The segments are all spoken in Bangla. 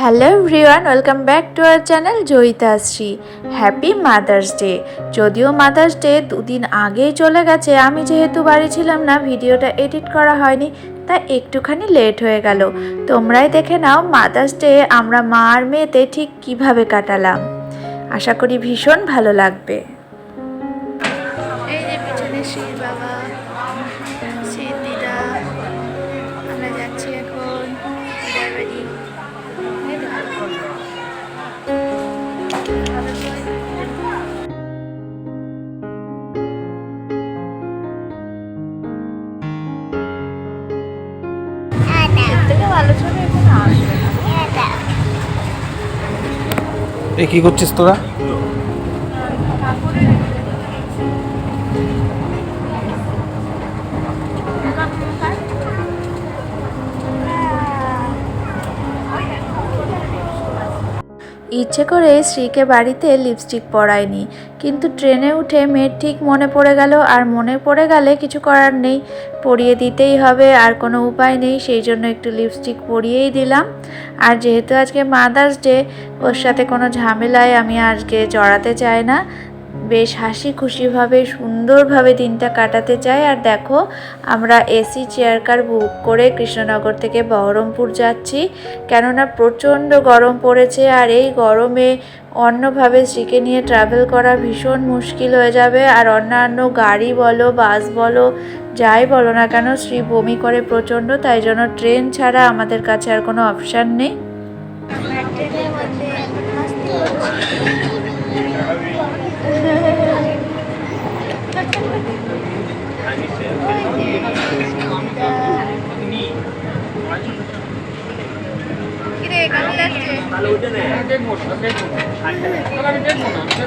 Hello everyone welcome back to our channel Joyitashree happy mother's day যদিও মাদার্স ডে দুদিন আগেই চলে গেছে, আমি যেহেতু বাড়ি ছিলাম না, ভিডিওটা এডিট করা হয়নি তা একটুখানি লেট হয়ে গেল। তোমরাই দেখে নাও মাদার্স ডে আমরা মা আর মেয়েতে ঠিক কীভাবে কাটালাম। আশা করি ভীষণ ভালো লাগবে। এ কি করছিস তোরা? ইচ্ছে করে স্ত্রীকে বাড়িতে লিপস্টিক পরায়নি। কিন্তু ট্রেনে উঠে মেয়ের ঠিক মনে পড়ে গেল, আর মনে পড়ে গেলে কিছু করার নেই। পরিয়ে দিতেই হবে, আর কোনো উপায় নেই, সেই জন্য একটু লিপস্টিক পরিয়েই দিলাম। আর যেহেতু আজকে মাদার্স ডে ওর সাথে কোনো ঝামেলায় আমি আজকে জড়াতে চাই না। বেশ হাসি খুশিভাবে সুন্দরভাবে দিনটা কাটাতে চাই আর দেখো, আমরা এসি, চেয়ার কার বুক করে কৃষ্ণনগর থেকে বহরমপুর যাচ্ছি। কেননা প্রচণ্ড গরম পড়েছে আর এই গরমে অন্যভাবে শ্রীকে নিয়ে ট্রাভেল করা ভীষণ মুশকিল হয়ে যাবে। আর অন্যান্য গাড়ি বলো বাস বলো, যাই বলো না কেন শ্রী বমি করে প্রচণ্ড, তাই জন্য ট্রেন ছাড়া আমাদের কাছে আর কোনো অপশান নেই। কিরে কেমন লাগছে ব্যাগ আছে। শান্তিনিকেতনের ভালো। ব্যাগ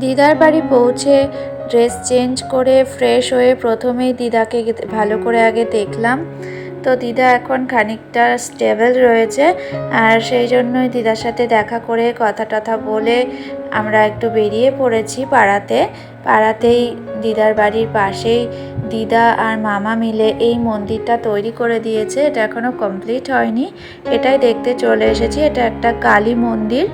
দিদার বাড়ি পৌঁছে ড্রেস চেঞ্জ করে ফ্রেশ হয়ে প্রথমেই দিদাকে ভালো করে আগে দেখলাম। তো দিদা এখন খানিকটা স্টেবল রয়েছে আর সেই জন্যই দিদার সাথে দেখা করে কথা টথা বলে আমরা একটু বেরিয়ে পড়েছি পাড়াতে। পাড়াতেই দিদার বাড়ির পাশেই দিদা আর মামা মিলে এই মন্দিরটা তৈরি করে দিয়েছে। এটা এখনও কমপ্লিট হয়নি। এটাই দেখতে চলে এসেছি। এটা একটা কালী মন্দির।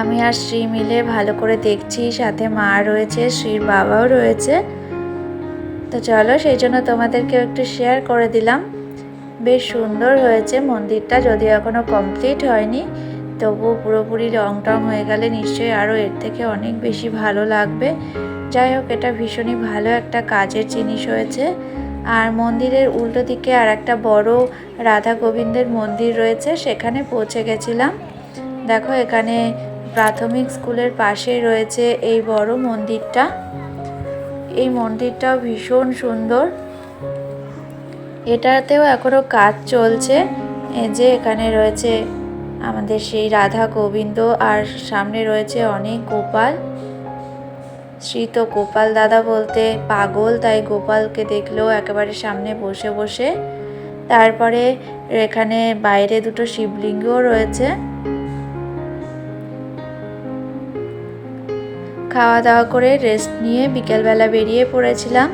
আমি আর শ্রী মিলে ভালো করে দেখছি। সাথে মা রয়েছে, শ্রীর বাবাও রয়েছে। তো চলো, সেই জন্য তোমাদেরকেও একটু শেয়ার করে দিলাম। বেশ সুন্দর হয়েছে মন্দিরটা, যদিও এখনও কমপ্লিট হয়নি। তবুও পুরোপুরি রং টং হয়ে গেলে নিশ্চয়ই আরও এর থেকে অনেক বেশি ভালো লাগবে। যাই হোক, এটা ভীষণই ভালো একটা কাজের জিনিস হয়েছে। আর মন্দিরের উল্টো দিকে আর একটা বড় রাধা গোবিন্দের মন্দির রয়েছে, সেখানে পৌঁছে গেছিলাম। দেখো, এখানে প্রাথমিক স্কুলের পাশেই রয়েছে এই বড় মন্দিরটা। এই মন্দিরটাও ভীষণ সুন্দর। এটাতেও এখনও কাজ চলছে। যে এখানে রয়েছে আমাদের সেই রাধা গোবিন্দ আর সামনে রয়েছে অনেক গোপাল। শ্রী তো গোপাল দাদা বলতে পাগল, তাই গোপালকে দেখলেও একেবারে সামনে বসে বসে। তারপরে এখানে বাইরে দুটো শিবলিঙ্গও রয়েছে। খাওয়া দাওয়া করে রেস্ট নিয়ে বিকেলবেলা বেরিয়ে পড়েছিলাম।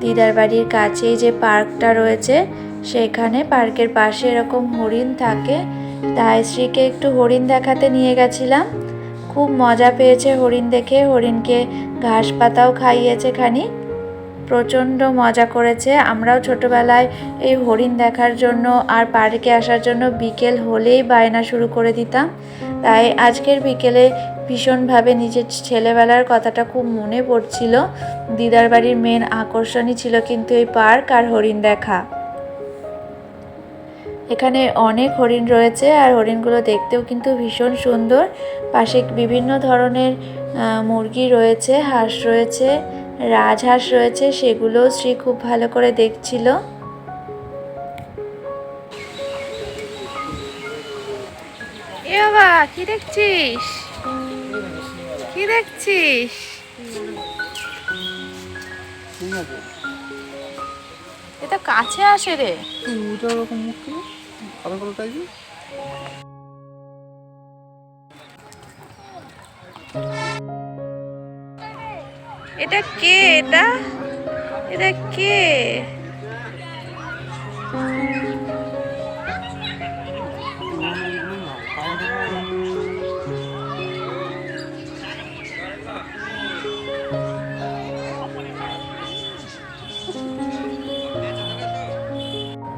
দিদার বাড়ির কাছেই যে পার্কটা রয়েছে, সেখানে পার্কের পাশে এরকম হরিণ থাকে। তাই শ্রীকে একটু হরিণ দেখাতে নিয়ে গেছিলাম। খুব মজা পেয়েছে হরিণ দেখে। হরিণকে ঘাস পাতাও খাইয়েছে খানিক প্রচণ্ড মজা করেছে। আমরাও ছোটবেলায় এই হরিণ দেখার জন্য আর পার্কে আসার জন্য বিকেল হলেই বায়না শুরু করে দিতাম। তাই আজকের বিকেলে ভীষণভাবে নিজের ছেলেবেলার কথাটা খুব মনে পড়ছিল। দিদার বাড়ির মেন আকর্ষণই ছিল কিন্তু এই পার্ক আর হরিণ দেখা। এখানে অনেক হরিণ রয়েছে আর হরিণগুলো দেখতেও কিন্তু ভীষণ সুন্দর। পাশে বিভিন্ন ধরনের মুরগি রয়েছে হাঁস রয়েছে রাজহাঁস রয়েছে সেগুলো শ্রী খুব ভালো করে দেখছিল। এ বাবা কি দেখছিস? কি দেখছিস? এটা কাছে আসে রে। ওটা ওরকম মুখ। কেন কালো চাইছি? এটা কে? এটা? এটা কে?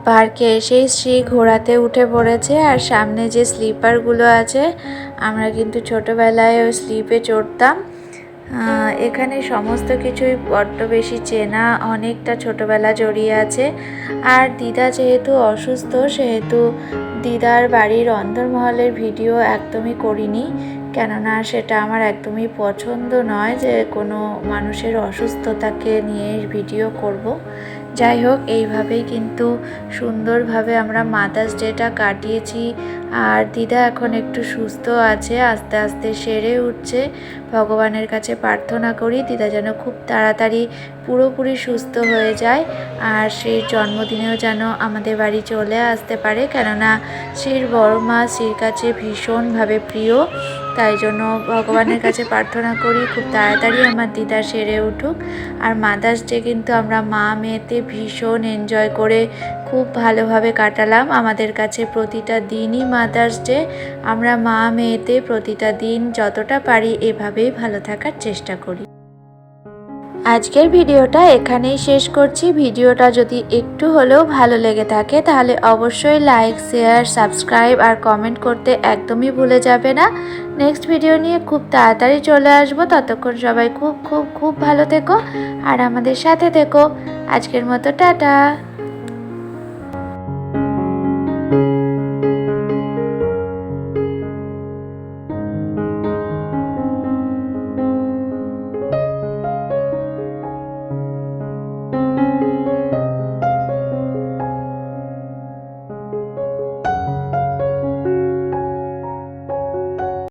পার্কে এসেই শ্রী ঘোড়াতে উঠে পড়েছে আর সামনে যে স্লিপারগুলো আছে, আমরা কিন্তু ছোটোবেলায় ওই স্লিপে চড়তাম। এখানে সমস্ত কিছুই বড্ড বেশি চেনা, অনেকটা ছোটবেলা জড়িয়ে আছে। আর দিদা যেহেতু অসুস্থ, সেহেতু দিদার বাড়ির অন্দরমহলের ভিডিও একদমই করিনি। কেননা সেটা আমার একদমই পছন্দ নয় যে কোনো মানুষের অসুস্থতাকে নিয়ে ভিডিও করব। যাই হোক, এইভাবেই কিন্তু সুন্দরভাবে আমরা মাদার্স ডেটা কাটিয়েছি। আর দিদা এখন একটু সুস্থ আছে, আস্তে আস্তে সেরে উঠছে। ভগবানের কাছে প্রার্থনা করি, দিদা যেন খুব তাড়াতাড়ি পুরোপুরি সুস্থ হয়ে যায় আর সেই জন্মদিনেও যেন আমাদের বাড়ি চলে আসতে পারে। কেননা, শ্রীর বড় মা শ্রীর কাছে ভীষণভাবে প্রিয়। তাই জন্য ভগবানের কাছে প্রার্থনা করি, খুব তাড়াতাড়ি আমার দিদা সেরে উঠুক। আর মাদার্স ডে কিন্তু আমরা মা মেয়েতে ভীষণ এনজয় করে খুব ভালোভাবে কাটালাম। আমাদের কাছে প্রতিটা দিনই মাদার্স ডে আমরা মা মেয়েতে প্রতিটা দিন যতটা পারি এভাবেই ভালো থাকার চেষ্টা করি। আজকের ভিডিওটা এখানেই শেষ করছি। ভিডিওটা যদি একটু হলেও ভালো লেগে থাকে, তাহলে অবশ্যই লাইক শেয়ার সাবস্ক্রাইব আর কমেন্ট করতে একদমই ভুলে যাবে না। নেক্সট ভিডিও নিয়ে খুব তাড়াতাড়ি চলে আসব। ততক্ষণ সবাই খুব খুব খুব ভালো থেকো আর আমাদের সাথে থেকো। আজকের মতো, টাটা।